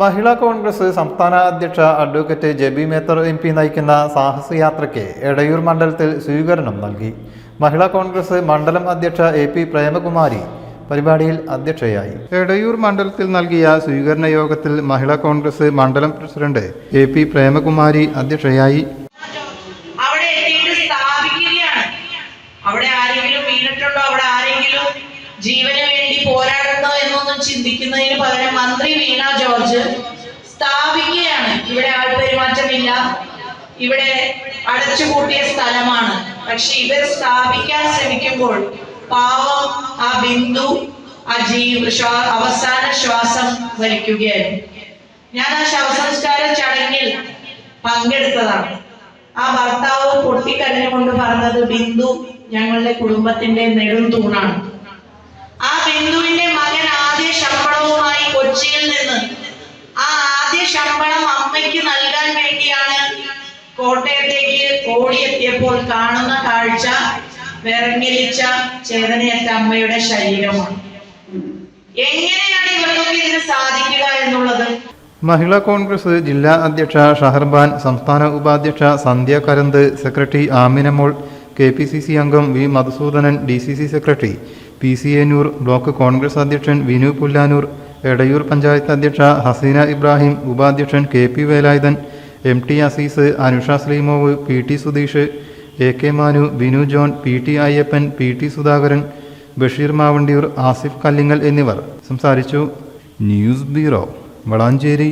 മഹിളാ കോൺഗ്രസ് സംസ്ഥാന അധ്യക്ഷ advocate Jebi Mather M P നയിക്കുന്ന സാഹസയാത്രയ്ക്ക് എടയൂർ മണ്ഡലത്തിൽ സ്വീകരണം നൽകി. മഹിളാ കോൺഗ്രസ് മണ്ഡലം അധ്യക്ഷ എ പി പ്രേമകുമാരി പരിപാടിയിൽ അധ്യക്ഷയായി. എടയൂർ മണ്ഡലത്തിൽ നൽകിയ സ്വീകരണ യോഗത്തിൽ മഹിളാ കോൺഗ്രസ് മണ്ഡലം പ്രസിഡന്റ് എ പി പ്രേമകുമാരി അധ്യക്ഷയായി. അവിടെ എത്തിയിട്ട് സ്ഥാപിക്കുകയാണ്. അവിടെ ആരെങ്കിലും അവിടെ ആരെങ്കിലും ജീവന് വേണ്ടി പോരാടുന്നോ എന്നൊന്നും ചിന്തിക്കുന്നതിന് പകരം മന്ത്രി വീണ ജോർജ് സ്ഥാപിക്കുകയാണ്. ഇവിടെ ആൾ ആൾപെരുമാറ്റമില്ല ഇവിടെ അടച്ചുപൂട്ടിയ സ്ഥലമാണ്. പക്ഷെ ഇവർ സ്ഥാപിക്കാൻ ശ്രമിക്കുമ്പോൾ പാവം ആ ബിന്ദു ആ ജീവ അവസാന ശ്വാസം വലിക്കുകയായിരുന്നു. ഞാൻ ആ ശവസംസ്കാര ചടങ്ങിൽ പങ്കെടുത്തതാണ്. ആ ഭർത്താവ് പൊട്ടിക്കരഞ്ഞുകൊണ്ട് പറഞ്ഞത് ബിന്ദു ഞങ്ങളുടെ കുടുംബത്തിന്റെ നെടും തൂണാണ്. ശമ്പളം അമ്മയ്ക്ക് നൽകാൻ വേണ്ടിയാണ് കോട്ടയത്തേക്ക് ഓടിയെത്തിയപ്പോൾ കാണുന്ന കാഴ്ച വിറങ്ങലിച്ച ചേതനയറ്റ അമ്മയുടെ ശരീരമാണ്. എങ്ങനെയാണ് ഇവർക്കൊക്കെ ഇതിന് സാധിക്കുക എന്നുള്ളത്? മഹിളാ കോൺഗ്രസ് ജില്ലാ അധ്യക്ഷ ഷഹർബാൻ സംസ്ഥാന ഉപാധ്യക്ഷ Sandhya Karanth secretary Aminamol K P C C അംഗം V Madhusoodanan D C C secretary P C Enur block Congress അധ്യക്ഷൻ വിനു പുല്ലാനൂർ എടയൂർ പഞ്ചായത്ത് അധ്യക്ഷ ഹസീന ഇബ്രാഹിം ഉപാധ്യക്ഷൻ K P Velayudhan M T Azeez Anusha സ്ലീമോവ് P T Sudheesh A K Manu Binu John P T Ayyappan P T Sudhakaran Basheer Mavandiyur Asif Kallingal എന്നിവർ സംസാരിച്ചു. News bureau Valanchery.